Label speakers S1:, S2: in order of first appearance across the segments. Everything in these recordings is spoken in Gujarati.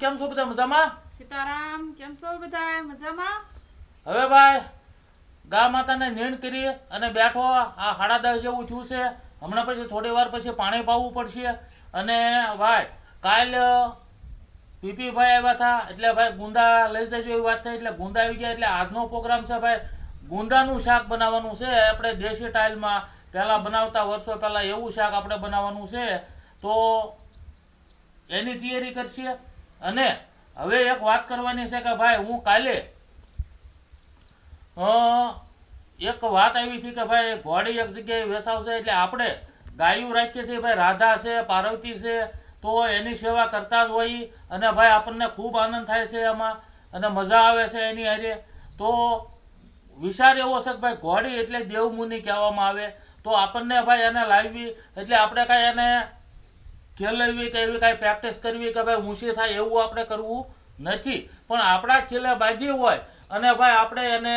S1: કેમ છો બધા મજામાં?
S2: સીતારામ કેમ છો બધા? મજામાં?
S1: હવે ભાઈ ગા માતાને નીણ કરી અને બેઠો આ સાડા દસ જેવું થયું છે. હમણાં પછી થોડી વાર પછી પાણી પાવું પડશે. અને ભાઈ કાલ પીપીભાઈ આવ્યા હતા. એટલે ભાઈ ગુંદા લઈ જજો એવી વાત થઈ. એટલે ગુંદા આવી ગયા. એટલે આજનો પ્રોગ્રામ છે ભાઈ ગુંદાનું શાક બનાવવાનું છે. આપણે દેશી ટાઇલમાં પહેલાં બનાવતા વર્ષો પહેલાં એવું શાક આપણે બનાવવાનું છે. તો એની તૈયારી કરશે. અને હવે એક વાત કરવાની છે કે ભાઈ, હું કાલે એક વાત આવી હતી કે ભાઈ ઘોડી એક જગ્યાએ વેસાવશે એટલે આપણે ગાયું રાખીએ છીએ, ભાઈ, રાધા છે, પાર્વતી છે, તો એની સેવા કરતા જ હોઈએ અને ભાઈ, આપણને ખૂબ આનંદ થાય છે એમાં અને મજા આવે છે એની હારે. તો વિચાર એવો છે કે ભાઈ ઘોડી એટલે દેવમુનિ કહેવામાં આવે. તો આપણને ભાઈ એને લાવવી, એટલે આપણે કાંઈ એને ખેલવી કે એવી કાંઈ પ્રેક્ટિસ કરવી કે ભાઈ ઊંચી થાય એવું આપણે કરવું નથી. પણ આપણા ખેલે બાંધી હોય અને ભાઈ આપણે એને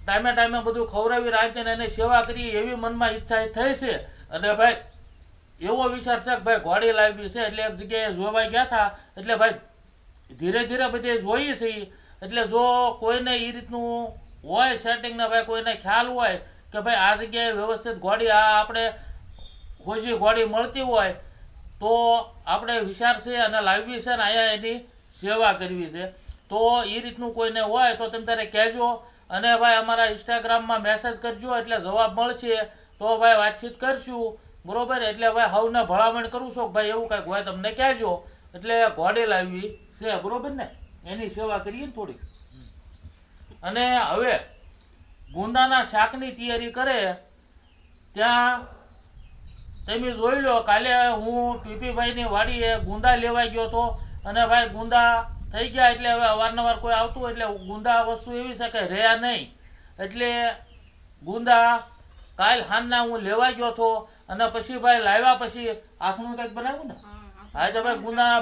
S1: ટાઈમે ટાઈમે બધું ખવડાવી રાખીને એને સેવા કરીએ એવી મનમાં ઈચ્છા થઈ છે. અને ભાઈ એવો વિચાર છે કે ભાઈ ઘોડી લાવી છે એટલે એક જગ્યાએ જોવા ગયા હતા. એટલે ભાઈ ધીરે ધીરે બધે જોઈએ છીએ એટલે જો કોઈને એ રીતનું હોય સેટિંગને ભાઈ કોઈને ખ્યાલ હોય કે ભાઈ આ જગ્યાએ વ્યવસ્થિત ઘોડી, આ આપણે ખોજી ઘોડી મળતી હોય તો આપણે વિચાર છે અને લાવવી છે ને અહીંયા એની સેવા કરવી છે. તો એ રીતનું કોઈને હોય તો તમે તારે કહેજો અને ભાઈ અમારા ઇન્સ્ટાગ્રામમાં મેસેજ કરજો એટલે જવાબ મળશે. તો ભાઈ વાતચીત કરશું. બરોબર? એટલે ભાઈ હવને ભલામણ કરું છું ભાઈ એવું કાંઈક હોય તમને કહેજો. એટલે ઘોડે લાવવી છે, બરોબર ને? એની સેવા કરીએ ને થોડી અને હવે ગુંદાના શાકની તૈયારી કરે, ત્યાં તમે જોઈ લો કાલે હું પીપીભાઈની વાડીએ ગુંદા લેવા ગયો હતો અને ભાઈ ગુંદા થઈ ગયા એટલે હવે અવારનવાર કોઈ આવતું હોય એટલે ગુંદા વસ્તુ એવી છે કે રહ્યા નહીં. એટલે ગુંદા કાલ હાનના હું લેવા ગયો હતો અને પછી ભાઈ લાવ્યા પછી આથણું કંઈક બનાવ્યું ને? હા તો ભાઈ ગુંદા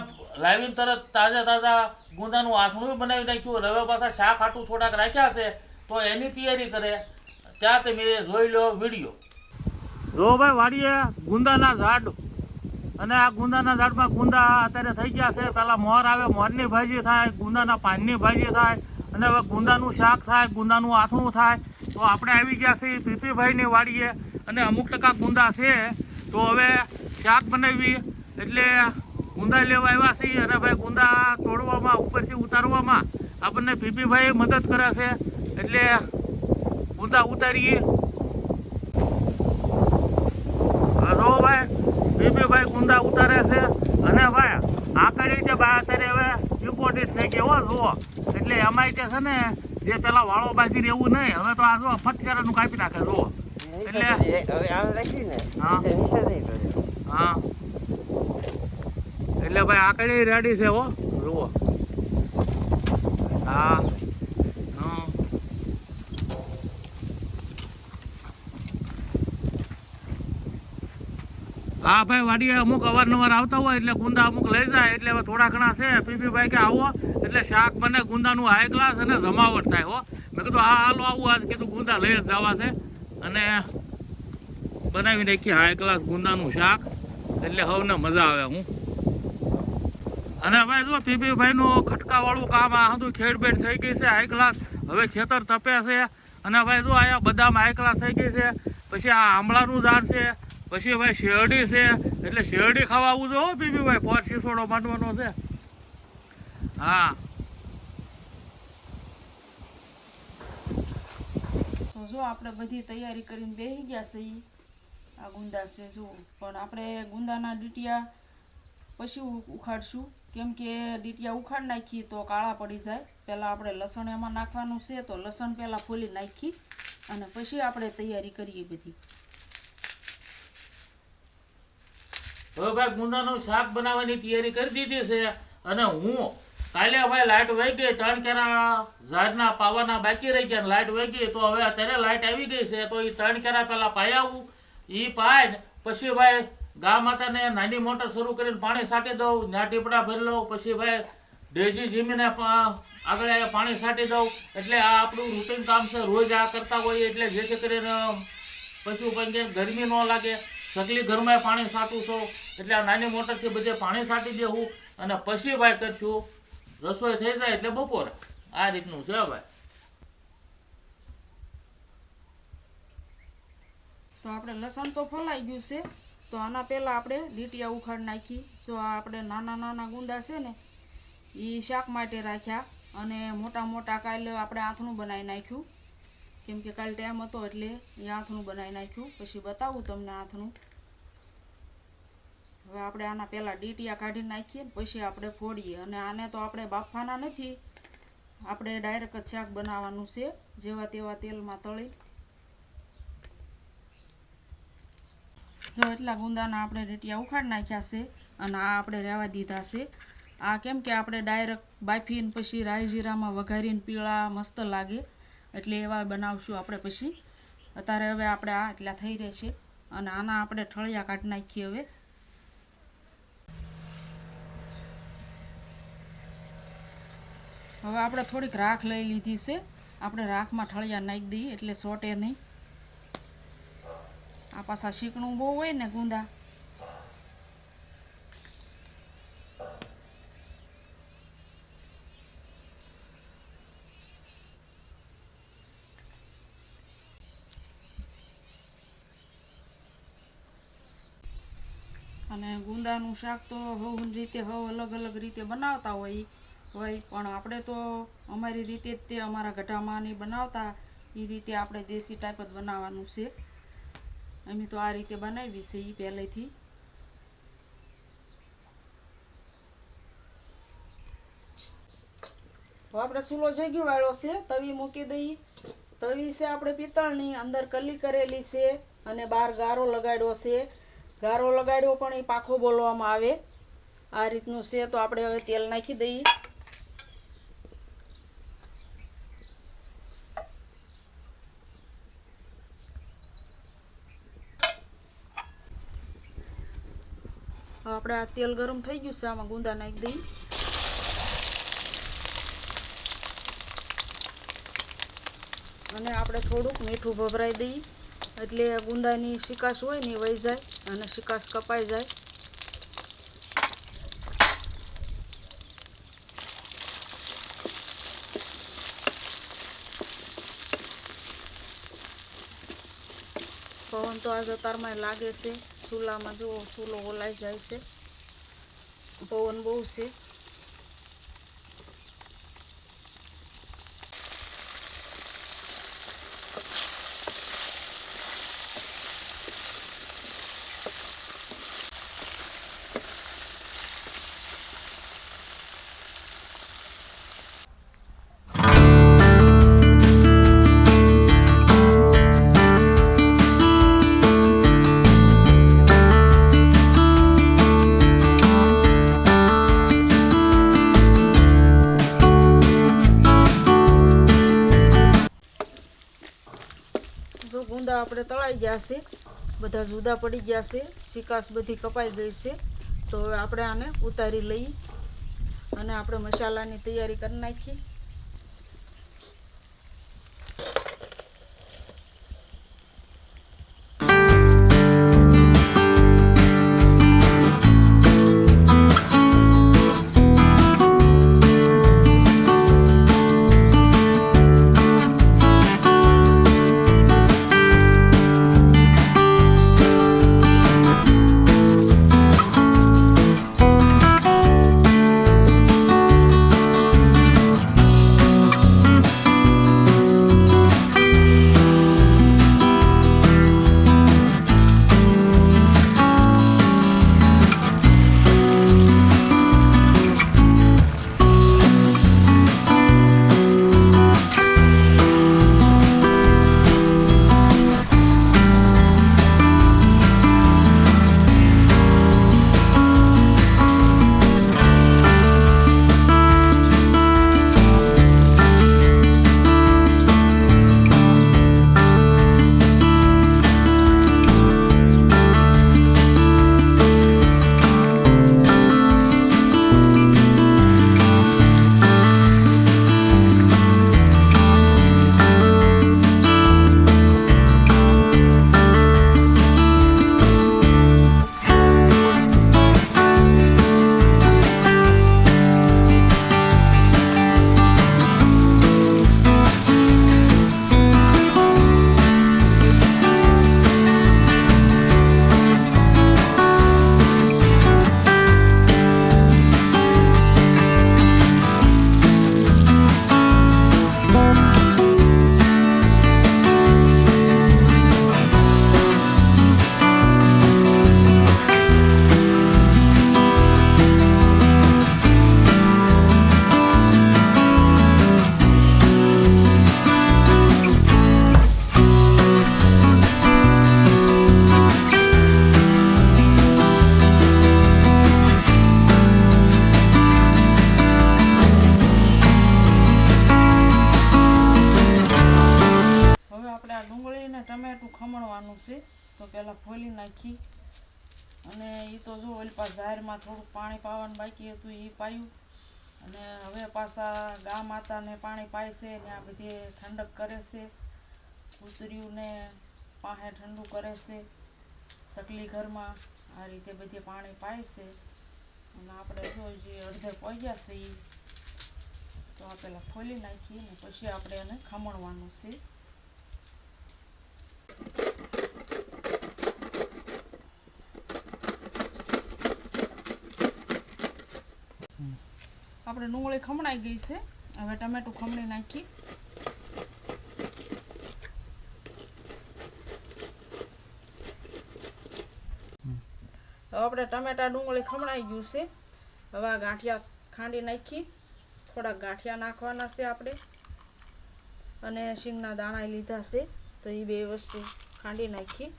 S1: લાવીને તરત તાજા તાજા ગુંદાનું આથણું બનાવી નાખ્યું રવે પાછા શાક આટું થોડાક રાખ્યા છે તો એની તૈયારી કરે. ત્યાં તમે જોઈ લો વીડિયો. જો ભાઈ, વાડીએ ગુંદાના ઝાડ. અને આ ગુંદાના ઝાડમાં ગુંદા અત્યારે થઈ ગયા છે. પેલા મોર આવે, મોરની ભાજી થાય, ગુંદાના પાનની ભાજી થાય, અને હવે ગુંદાનું શાક થાય, ગુંદાનું આથણું થાય. તો આપણે આવી ગયા છીએ પીપીભાઈની વાડીએ, અને અમુક ટકા ગુંદા છે. તો હવે શાક બનાવી, એટલે ગુંદા લેવા આવ્યા છીએ. અને ભાઈ ગુંદા તોડવામાં, ઉપરથી ઉતારવામાં આપણને પીપીભાઈ મદદ કરે છે. એટલે ગુંદા ઉતારીએ જો ભાઈ બીબી ભાઈ ગુંદા ઉતારે છે અને ભાઈ આકડી જે ભાઈ અત્યારે હવે ઇમ્પોર્ટેડ થઈ ગઈ હો જુઓ એટલે તે છે ને જે પેલા વાળો બાજી એવું નહીં. હવે તો આ જો ફટકારાનું કાપી નાખે જો. એટલે
S3: હવે આમ લખ્યું ને.
S1: હા. હા. એટલે ભાઈ આકડી રેડી છે હો. જુઓ. હા. હા. ભાઈ વાડીએ અમુક અવારનવાર આવતા હોય એટલે કુંદા અમુક લઈ જાય. એટલે થોડા ઘણા છે. પીપીભાઈ કે આવો. એટલે શાક બને, ગુંદાનું હાઈ ક્લાસ અને જમાવટ થાય, હો. મેં કીધું, હા, હાલો, આવું આજ. કીધું, ગુંદા લઈ જ જવા છે. અને બનાવી નાખી હાઈ ક્લાસ ગુંદાનું શાક. એટલે હવને મજા આવે, હું. અને ભાઈ, જો પીપીભાઈનું ખટકાવાળું કામ આ હતું ખેડબેડ થઈ ગઈ છે હાઈ ક્લાસ હવે ખેતર તપે છે. અને ભાઈ, જો અહીંયા બદામ હાઈ ક્લાસ થઈ ગઈ છે, પછી આ આંબળાનું ઝાડ છે, પછી ભાઈ શેરડી છે. એટલે શેરડી ખાવા આવું જો પીપીભાઈ. પોર શીસોડો માંડવાનો છે. હા.
S2: તો જો આપણે બધી તૈયારી કરીને બેસી ગયા છે આ ગુંદા છે જો. પણ આપણે ગુંદાના ડીટિયા પછી ઉખાડશું. કેમ કે ડીટિયા ઉખાડ નાખીએ તો કાળા પડી જાય. પહેલાં આપણે લસણ એમાં નાખવાનું છે તો લસણ પહેલાં ફોલી નાખી અને પછી આપણે તૈયારી કરીએ બધી.
S1: હવે ભાઈ ગુંદાનું શાક બનાવવાની તૈયારી કરી દીધી છે અને હું કાલે ભાઈ લાઇટ વહી ગઈ, ત્રણ કેરા ઝાડના પાવાના બાકી રહી ગયા લાઇટ વહી ગઈ, તો હવે અત્યારે લાઇટ આવી ગઈ છે, તો એ ત્રણ કેરા પહેલાં પાઈ આવું. એ પાય પછી ભાઈ ગા માતાને નાની મોટર શરૂ કરીને પાણી સાટી દઉં ના ટીપડા ભરી લઉં, પછી ભાઈ ડેઝી જીમીને આગળ પાણી સાટી દઉં. એટલે આ આપણું રૂટીન કામ છે, રોજ આ કરતા હોઈએ એટલે જેથી કરીને પશુ પંખીને ગરમી ન લાગે. સકલી ઘરમાં પાણી સાટું છું, એટલે આ નાની મોટરથી બધે પાણી સાટી દેવું અને પછી ભાઈ કરશું રસોઈ થઈ જાય એટલે બપોરે. આ રીતનું છે ભાઈ.
S2: તો આપણે લસણ તો ફલાઈ ગયું છે. તો આના પહેલાં આપણે લીટિયા ઉખાડ નાખી. સો આપણે નાના નાના ગુંદા છે ને એ શાક માટે રાખ્યા અને મોટા મોટા કાલે આપણે આથણું બનાવી નાખ્યું. કેમ કે કાલે ટાઈમ હતો એટલે એ આથણું બનાવી નાખ્યું. પછી બતાવું તમને આથણું. હવે આપણે આના પહેલાં ડીટીયા કાઢી નાખીએ પછી આપણે ફોડીએ. અને આને તો આપણે બાફવાના નથી. આપણે ડાયરેક્ટ જ શાક બનાવવાનું છે, જેવા તેવા તેલમાં તળી. જો એટલા ગુંદાના આપણે ડીટીયા ઉખાડી નાખ્યા છે અને આ આપણે રહેવા દીધા છે. આ કેમ કે આપણે ડાયરેક્ટ બાફીને પછી રાઈ જીરામાં વઘારીને પીળા મસ્ત લાગે. એટલે એવા બનાવશું આપણે પછી. અત્યારે હવે આપણે આ એટલા થઈ રહેશે અને આના આપણે ઠળિયા કાઢી નાખીએ હવે. હવે આપણે થોડીક રાખ લઈ લીધી છે. આપણે રાખમાં ઠળિયા નાખી દઈએ, એટલે સોટે નહીં. આ પાછા શીકણું બહુ હોય ને ગુંદા. અને ગુંદાનું શાક તો હવ રીતે હવ અલગ અલગ રીતે બનાવતા હોય હોય. પણ આપણે તો અમારી રીતે જ તે અમારા ગઢામાં ને બનાવતા. એ રીતે આપણે દેશી ટાઈપ જ બનાવવાનું છે. અમે તો આ રીતે બનાવી છે એ પહેલેથી. તો આપણે સૂલો જગ્યો વાળો છે, તવી મૂકી દઈએ તવી છે આપણે પિત્તળની, અંદર કલી કરેલી છે અને બહાર ગારો લગાડ્યો છે. ગારો લગાડ્યો પણ એ પાખો બોલવામાં આવે. આ રીતનું છે, તો આપણે હવે તેલ નાખી દઈએ. આપણે આ તેલ ગરમ થઈ ગયું છે, આમાં ગુંદા નાખી દઈએ. અને આપણે થોડુંક મીઠું ભભરાઈ દઈએ. એટલે ગુંદાની શિકાશ હોય ને વહી જાય અને શિકાશ કપાઈ જાય પવન તો આ જતારમાં લાગે છે. ચૂલામાં જુઓ ચૂલો ઓલાઈ જાય છે. પવન બહુ છે. ગયા છે બધા જુદા પડી ગયા છે સિકાસ બધી કપાઈ ગઈ છે. તો આપણે આને ઉતારી લઈએ અને આપણે મસાલાની તૈયારી કરી નાખીએ. પહેલાં ફોલી નાખી. અને એ તો જો ઓલી પાસ ઝાહેરમાં થોડુંક પાણી પાવાનું બાકી હતું એ પાયું. અને હવે પાછા ગા માતાને પાણી પાય છે ને આ બધી ઠંડક કરે છે. કૂતરીઓને પાસે ઠંડુ કરે છે. સકલી ઘરમાં આ રીતે બધી પાણી પાય છે. અને આપણે જો જે અડધે પહોંચ્યા છે એ તો આ પહેલાં ખોલી નાખીએ ને પછી આપણે એને ખમણવાનું છે. આપણે ડુંગળી ખમણાઈ ગઈ છે. હવે ટમેટું ખમણી નાખી. હવે આપણે ટમેટા ડુંગળી ખમણાઈ ગયું છે. હવે આ ગાંઠિયા ખાંડી નાખી. થોડાક ગાંઠિયા નાખવાના છે આપણે. અને શીંગના દાણા લીધા છે. તો એ બે વસ્તુ ખાંડી નાખી.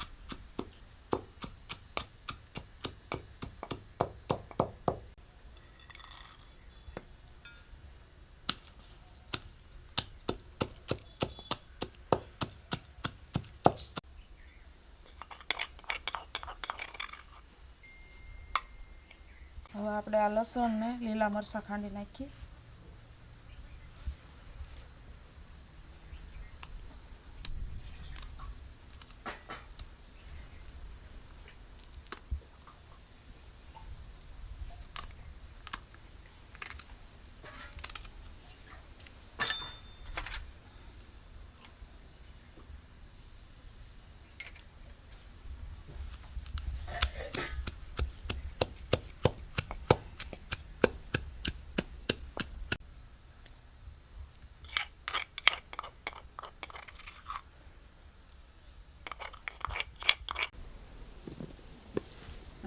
S2: હવે આપણે આ લસણને લીલા મરચાં ખાંડી નાખીએ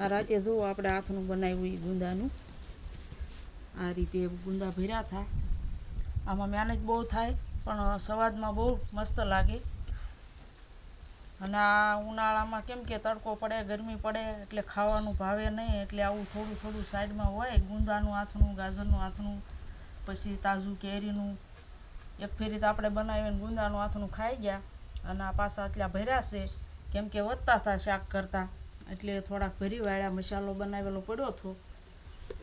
S2: આ રાતે જુઓ આપણે હાથનું બનાવ્યું એ ગુંદાનું. આ રીતે ગુંદા ભર્યા થાય. આમાં મહેનત બહુ થાય, પણ સ્વાદમાં બહુ મસ્ત લાગે. અને આ ઉનાળામાં કેમ કે તડકો પડે, ગરમી પડે, એટલે ખાવાનું ભાવે નહીં, એટલે આવું થોડું થોડું સાઈડમાં હોય, ગુંદાનું હાથનું ગાજરનું હાથનું પછી તાજું કેરીનું. એક ફેરી તો આપણે બનાવીને ગુંદાનું હાથનું ખાઈ ગયા, અને આ પાછા આટલા ભર્યા છે. કેમ કે વધતા હતા શાક કરતાં. એટલે થોડાક ભરી વાળ્યા મસાલો બનાવેલો પડ્યો હતો.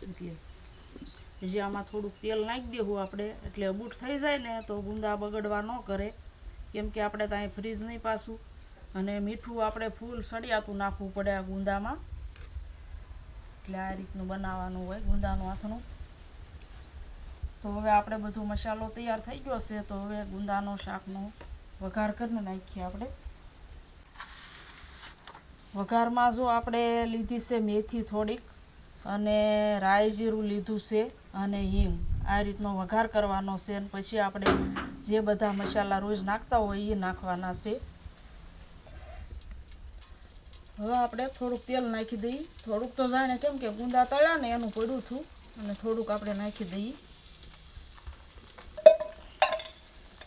S2: એટલે પછી આમાં થોડુંક તેલ નાખી દેવું આપણે. એટલે બૂટ થઈ જાય ને તો ગુંદા બગડવા ન કરે. કેમ કે આપણે ત્યાં ફ્રીજ નહીં પાછું. અને મીઠું આપણે ફૂલ સળિયાતું નાખવું પડે આ ગુંદામાં. એટલે આ રીતનું બનાવવાનું હોય ગુંદાનું આથણું તો હવે આપણે બધો મસાલો તૈયાર થઈ ગયો છે. તો હવે ગુંદાનો શાકનો વઘાર કરીને નાખીએ આપણે. વઘારમાં જો આપણે લીધી છે મેથી થોડીક અને રાઈ જીરું લીધું છે અને હિંગ. આ રીતનો વઘાર કરવાનો છે અને પછી આપણે જે બધા મસાલા રોજ નાખતા હોય એ નાખવાના છે. હવે આપણે થોડુંક તેલ નાખી દઈએ. થોડુંક તો જાણે કેમ કે ગુંદા તળ્યા ને એનું પડ્યું છું અને થોડુંક આપણે નાખી દઈએ.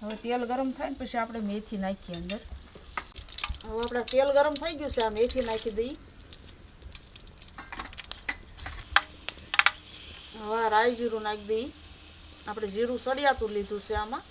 S2: હવે તેલ ગરમ થાય ને પછી આપણે મેથી નાખીએ અંદર. હવે આપણે તેલ ગરમ થઈ ગયું છે આ મેથી નાખી દઈ હવે રાઈ જીરું નાખી દઈ આપણે જીરું સળિયાતું લીધું છે આમાં.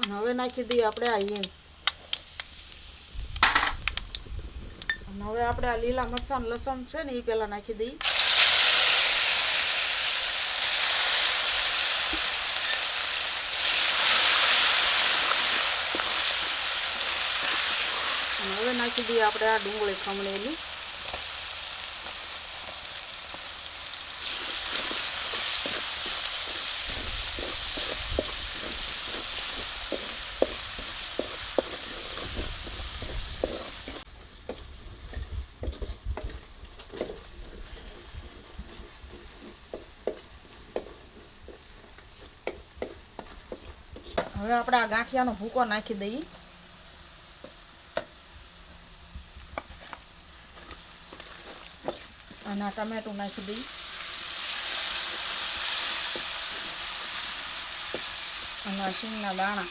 S2: અને હવે નાખી દઈએ આપણે આઈએ અને હવે આપણે આ લીલા મરચાં લસણ છે ને એ પહેલાં નાખી દઈએ. હવે નાખી દઈએ આપણે આ ડુંગળી ખમણેલી હવે આપણે આ ગાંઠિયાનો ભૂકો નાખી દઈએ. અને આ ટમેટું નાખી દઈએ. અને આ શીંગના દાણા.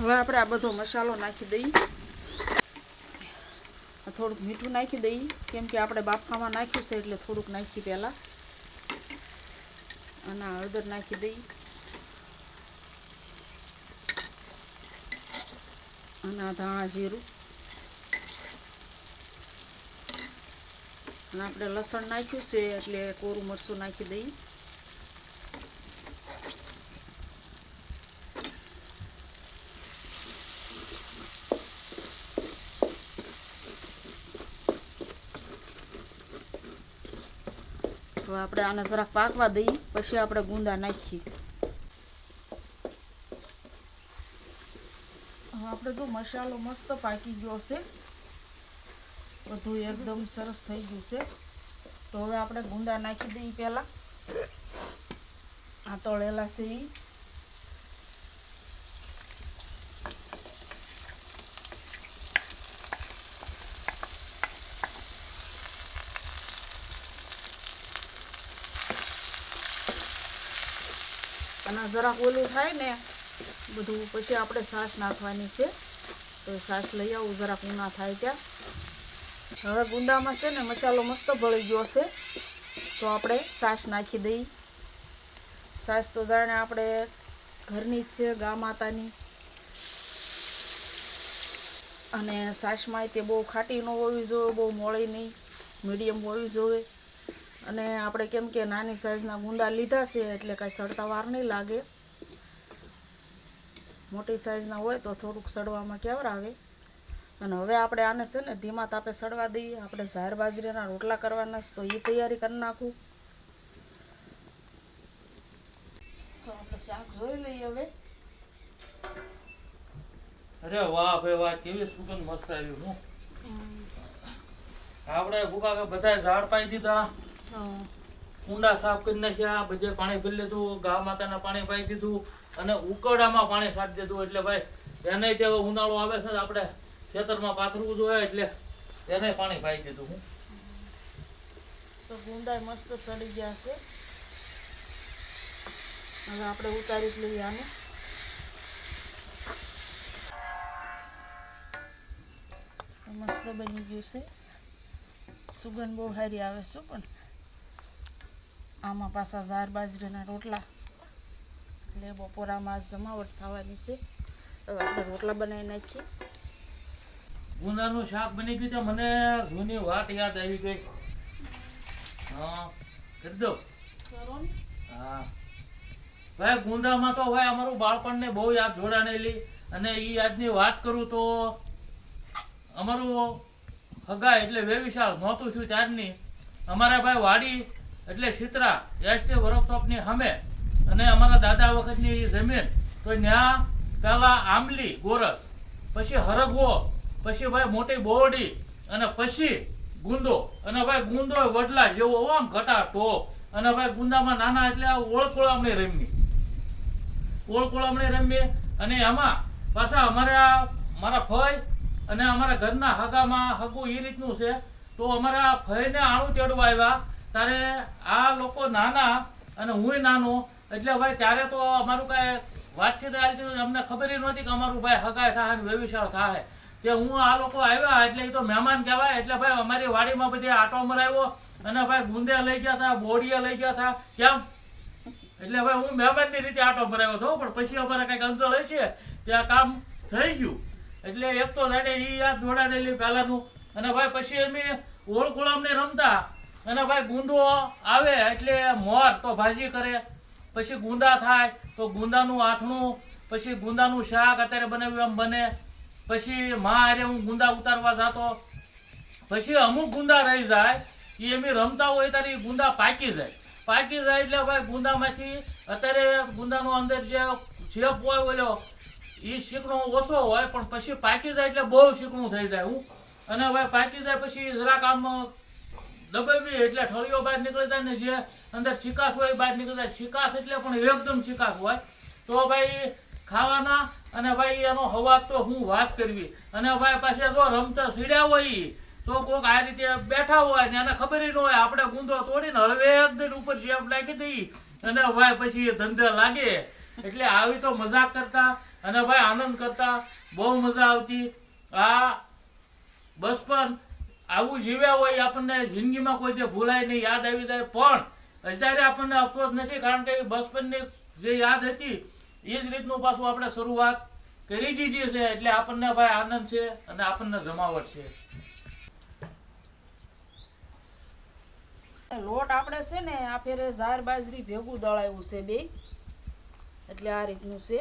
S2: હવે આપણે આ બધો મસાલો નાખી દઈએ. થોડુંક મીઠું નાખી દઈએ કેમ કે આપણે બાફામાં નાખ્યું છે એટલે થોડુંક નાખી પહેલાં. અને હળદર નાખી દઈએ અને ધાણા જીરું. અને આપણે લસણ નાખ્યું છે એટલે કોરું મરચું નાખી દઈએ હવે આપણે આને પાકવા દઈએ, પછી આપણે ગુંદા નાખીએ. આપણે જો મસાલો મસ્ત પાકી ગયો છે, બધું એકદમ સરસ થઈ ગયું છે. તો હવે આપણે ગુંદા નાખી દઈએ પહેલાં. આ તળેલા છે અને જરાક ઓલું થાય ને, બધું પછી આપણે સાસ નાખવાની છે. તો સાસ લઈ આવું, જરાક ઉના થાય ત્યાં. હવે ગુંદામાં છે ને મસાલો મસ્ત ભળી ગયો છે. તો આપણે સાસ નાખી દઈએ સાસ તો જાણે આપણે ઘરની જ છે, ગા માતાની. અને સાસમાં તે બહુ ખાટી ન હોવી જોઈએ, બહુ મોળી નહીં, મીડિયમ હોવી જોઈએ. અને આપણે કેમ કે નાની સાઈઝના ગુંદા લીધા છે એટલે કાંઈ સડતા વાર નહીં લાગે. મોટી સાઈઝના હોય તો થોડુંક સડવામાં કેવર આવે. અને હવે આપણે આને છે ને ધીમા તાપે સડવા દઈએ. આપણે ઝાર બાજરીના રોટલા કરવાના છે તો એ તૈયારી કરી નાખું. તો આપણે શાક જોઈ લઈએ હવે.
S1: અરે વાહ ભાઈ વાહ કેવી સુગંધ મસ્ત આવી હું. આપણે ભૂકા બધા ઝાડ પાઈ દીધા. કુંડા સાફ કરી નાખ્યા, બધે પાણી ભરી લીધું ગા માતાના પાણી પાઈ દીધું અને ઉકરડામાં પાણી છાંટી દીધું. એટલે ભાઈ, એને તે ઉનાળો આવે છે આપણે ખેતરમાં પાથરવું જોઈએ, એટલે એને પાણી પાઈ દીધું હું.
S2: તો ગુંડા મસ્ત સડી ગયા છે. હવે આપણે ઉતારી લઈએ આને. મસ્ત બની ગયું છે. સુગંધ બહુ સારી આવે છે પણ. આમાં પાછા ઝાર બાજરીના રોટલા. એટલે બપોરામાં જમાવટ થવાની છે. હવે આપણે રોટલા બનાવી નાખીએ.
S1: ગુંદાનું શાક બની ગયું તો મને જૂની વાત યાદ આવી ગઈ. હા, કરી દો. હા. ભાઈ ગુંદામાં તો ભાઈ અમારું બાળપણને બહુ યાદ જોડાણેલી અને એ યાદની વાત કરું તો અમારું હગા એટલે વેવિશાળ નહોતું થયું ત્યારની. અમારા ભાઈ વાડી એટલે શીતરા એસટી વર્કશોપની સામે અને અમારા દાદા વખતની જમીન, તો ત્યાં પહેલા આંબલી, ગોરસ, પછી હરગવો, પછી ભાઈ મોટી બોરડી અને પછી ગુંદો. અને ભાઈ ગુંદો વડલા જેવો આમ ઘટા ટોપ. અને ભાઈ ગુંદામાં નાના એટલે આ ઓળકોળામણી રમી ઓળકોળામણી રમીએ અને એમાં પાછા અમારે મારા ફય અને અમારા ઘરના હગામાં હગું એ રીતનું છે. તો અમારા ફઈને આણું તેડવા આવ્યા. ત્યારે આ લોકો નાના અને હું નાનો, એટલે ભાઈ ત્યારે તો અમારું કાંઈ વાતચીત હાલતી અમને ખબર નહોતી કે અમારું ભાઈ હગાય થાય અને વ્યવિશાળ થાય. કે હું આ લોકો આવ્યા એટલે એ તો મહેમાન કહેવાય, એટલે ભાઈ અમારી વાડીમાં બધી આટો મરાવ્યો અને ભાઈ ગુંદે લઈ ગયા હતા બોડીએ લઈ ગયા હતા કેમ? એટલે ભાઈ હું મહેમાનની રીતે આટો ભરાયો હતો પણ પછી અમારે કંઈક અંચળ હશે, ત્યાં કામ થઈ ગયું. એટલે એક તો જાણે એ યાદ જોડાડેલી પહેલાંનું. અને ભાઈ પછી અમે ઓળખોળામને રમતા. અને ભાઈ ગુંદો આવે એટલે મોર તો ભાજી કરે, પછી ગુંદા થાય તો ગુંદાનું આથણું, પછી ગુંદાનું શાક અત્યારે બનાવ્યું એમ બને, પછી માં અરે હું ગુંદા ઉતારવા જતો, પછી અમુક ગુંદા રહી જાય એ એમ રમતા હોય ત્યારે ગુંદા પાકી જાય. પાકી જાય એટલે ભાઈ ગુંદામાંથી અત્યારે ગુંદાનો અંદર જે છેપ હોય ઓલો એ શીકણો ઓછો હોય, પણ પછી પાકી જાય એટલે બહુ શીકણું થઈ જાય. હું અને ભાઈ પાકી જાય પછી જરાક આમ દબાવી એટલે ઠળીઓ બહાર નીકળતા ને જે અંદર ચિકાસ હોય બહાર નીકળતા શિકાસ એટલે પણ એકદમ ચિકાસ હોય. તો ભાઈ ખાવાના અને ભાઈ એનો હવાજ તો હું વાત કરવી. અને ભાઈ પાસે જો રમતા સીડ્યા હોય, તો કોક આ રીતે બેઠા હોય ને એને ખબર ન હોય, આપણે ગુંદો તોડીને હળવે એકદમ ઉપર શેપ નાખી દઈ. અને ભાઈ પછી એ ધંધે લાગે. એટલે આવી તો મજાક કરતા અને ભાઈ આનંદ કરતા. બહુ મજા આવતી. આ બચપન આવું જીવ્યા હોય આપણને જિંદગીમાં કોઈ જે ભૂલાય નહીં યાદ આવી જાય. પણ અત્યારે આપણને અફસોસ નથી કારણ કે બચપનની જે યાદ હતી એ જ રીતનું પાછું આપણે શરૂઆત કરી દીધી છે. એટલે આપણને ભાઈ આનંદ છે અને આપણને જમાવટ છે.
S2: લોટ આપણે છે ને આ ફેરે ઝાર બાજરી ભેગું દળાવ્યું છે બે. એટલે આ રીતનું છે.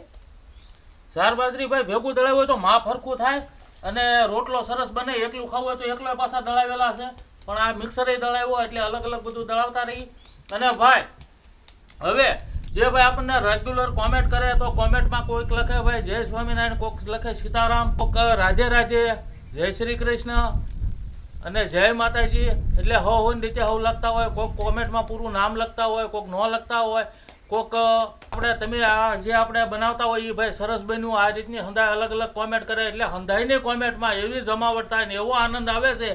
S1: ઝાર બાજરી ભાઈ ભેગું દળાવ્યું તો માં ફરકું થાય. અને રોટલો સરસ બને, એકલું ખાવું હોય તો એકલા પાછા દળાવેલા છે. પણ આ મિક્સરે દળાવ્યો એટલે અલગ અલગ બધું દળાવતા રહી. અને ભાઈ, હવે જે ભાઈ આપણને રેગ્યુલર કોમેન્ટ કરે તો કોમેન્ટમાં કોઈક લખે, ભાઈ જય સ્વામિનારાયણ કોઈક લખે, સીતારામ કોઈક રાધે રાધે જય શ્રી કૃષ્ણ અને જય માતાજી એટલે હો હોની રીતે હવ લખતા હોય કોઈક કોમેન્ટમાં પૂરું નામ લખતા હોય કોઈક ન લખતા હોય. કોઈક આપણે તમે આ જે આપણે બનાવતા હોય એ ભાઈ સરસ બન્યું આ રીતની હંધાય, અલગ અલગ કોમેન્ટ કરે એટલે હંધાઈને કોમેન્ટમાં એવી જમાવટ થાય ને એવો આનંદ આવે છે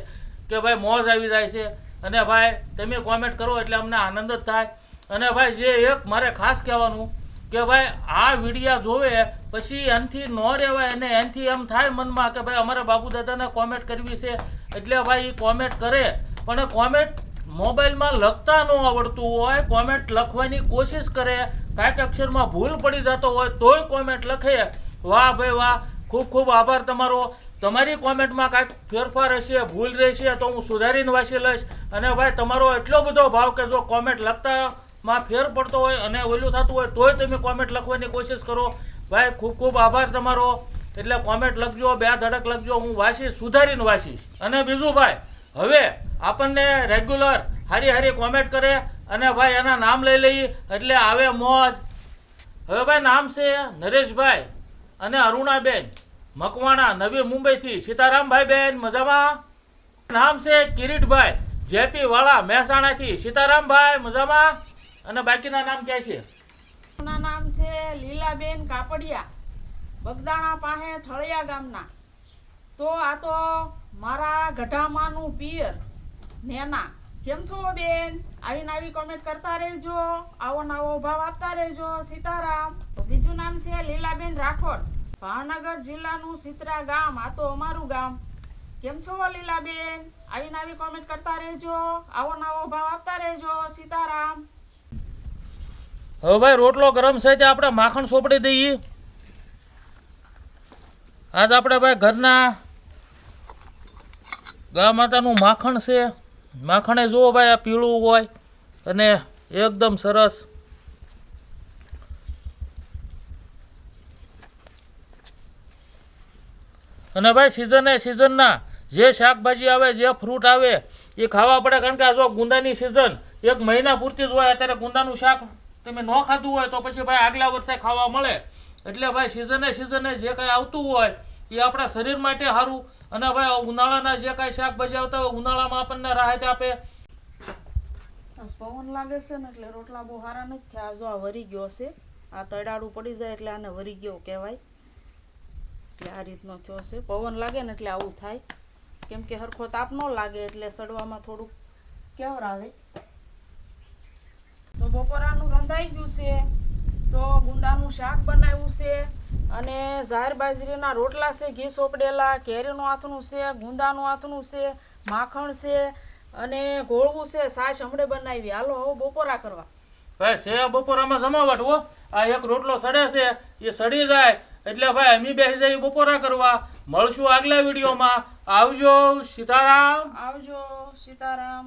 S1: કે ભાઈ મોજ આવી જાય છે. અને ભાઈ, તમે કોમેન્ટ કરો એટલે અમને આનંદ જ થાય. અને ભાઈ, જે એક મારે ખાસ કહેવાનું કે ભાઈ, આ વિડીયા જોવે પછી એનથી ન રહેવાય અને એનથી એમ થાય મનમાં કે ભાઈ અમારા બાપુ દાદાને કોમેન્ટ કરવી છે. એટલે ભાઈ એ કોમેન્ટ કરે. પણ કોમેન્ટ મોબાઈલમાં લખતા ન આવડતું હોય કોમેન્ટ લખવાની કોશિશ કરે, કાંઈક અક્ષરમાં ભૂલ પડી જતો હોય તોય કોમેન્ટ લખે. વાહ ભાઈ વાહ, ખૂબ ખૂબ આભાર તમારો. તમારી કોમેન્ટમાં કાંઈક ફેરફાર હશે, ભૂલ રહેશે તો હું સુધારીને વાંચી લઈશ. અને ભાઈ, તમારો એટલો બધો ભાવ કે જો કોમેન્ટ લખતામાં ફેર પડતો હોય અને ઓલું થતું હોય તોય તમે કોમેન્ટ લખવાની કોશિશ કરો. ભાઈ, ખૂબ ખૂબ આભાર તમારો. એટલે કોમેન્ટ લખજો, બે ધડક લખજો, હું વાંચીશ, સુધારીને વાંચીશ. અને બીજું ભાઈ, હવે આપણને રેગ્યુલર હારી હારી કોમેન્ટ કરે અને ભાઈ એના નામ લઈ લઈએ એટલે આવે મોજ. હવે ભાઈ નામ છે નરેશભાઈ અને અરુણાબેન. મકવાણા, નવી મુંબઈથી. સીતારામભાઈ બેન, મજામાં? નામ છે કિરીટભાઈ. જેપી વાળા મહેસાણાથી. સીતારામભાઈ, મજામાં? અને બાકીના નામ ક્યાં છે?
S2: નામ છે લીલાબેન કાપડિયા. બગદાણા પાસે ઠળિયા ગામના. તો આ તો મારા ગઢામાનું પિયર. નેના, કેમ છો બેન? આવી આવી કોમેન્ટ કરતા રહેજો. આવો નવો ભાવ આપતા રહેજો. સીતારામ. બીજું નામ છે લીલાબેન રાઠોડ. ભાવનગર જિલ્લાનું સિત્રા ગામ, આ તો અમારું ગામ. કેમ છો લીલાબેન? આવી આવી કોમેન્ટ કરતા રહેજો. આવો નવો ભાવ આપતા રહેજો, સીતારામ.
S1: હવે ભાઈ રોટલો ગરમ છે તે આપણે માખણ સોપડી દઈએ. આજ આપણે ભાઈ ઘરના ગા માતાનું માખણ છે. માખણે જુઓ ભાઈ, આ પીળું હોય અને એકદમ સરસ. અને ભાઈ સિઝને સિઝનના જે શાકભાજી આવે, જે ફ્રૂટ આવે, એ ખાવા પડે. કારણ કે આ જો ગુંદાની સિઝન એક મહિના પૂરતી જ હોય અત્યારે ગુંદાનું શાક. તમે ન ખાધું હોય તો પછી ભાઈ આગલા વર્ષે ખાવા મળે. એટલે ભાઈ સિઝને સિઝને જે કંઈ આવતું હોય, એ આપણા શરીર માટે સારું. અને ભાઈ ઉનાળાના જે કાંઈ શાકભાજી આવતા હોય, ઉનાળામાં આપણને રાહત આપે.
S2: પવન લાગે છે ને એટલે રોટલા બહુ સારા નથી થયા. જો આ વરી ગયો છે. આ તડાડું પડી જાય એટલે આને વરી ગયો કહેવાય. એટલે આ રીતનો થયો છે. પવન લાગે ને એટલે આવું થાય. કેમ કે હરખો તાપ ન લાગે એટલે સડવામાં થોડુંક કેવર આવે તો બપોરાનું રંધાઈ ગયું છે. તો ગુંદાનું શાક બનાવ્યું છે અને ઝાર બાજરીના રોટલા છે ઘી સોપડેલા કેરીનું આથનું છે ગુંદાનું આથનું છે માખણ છે અને ગોળવું છે સાસ હમણે બનાવી. હાલો હવે બપોરા કરવા.
S1: ભાઈ છે બપોરામાં જમાવટ હો. આ એક રોટલો સડે છે એ સડી જાય. એટલે ભાઈ અમે બેસી જઈએ બપોરા કરવા. મળશું આગલા વિડીયોમાં. આવજો સીતારામ.
S2: આવજો સીતારામ.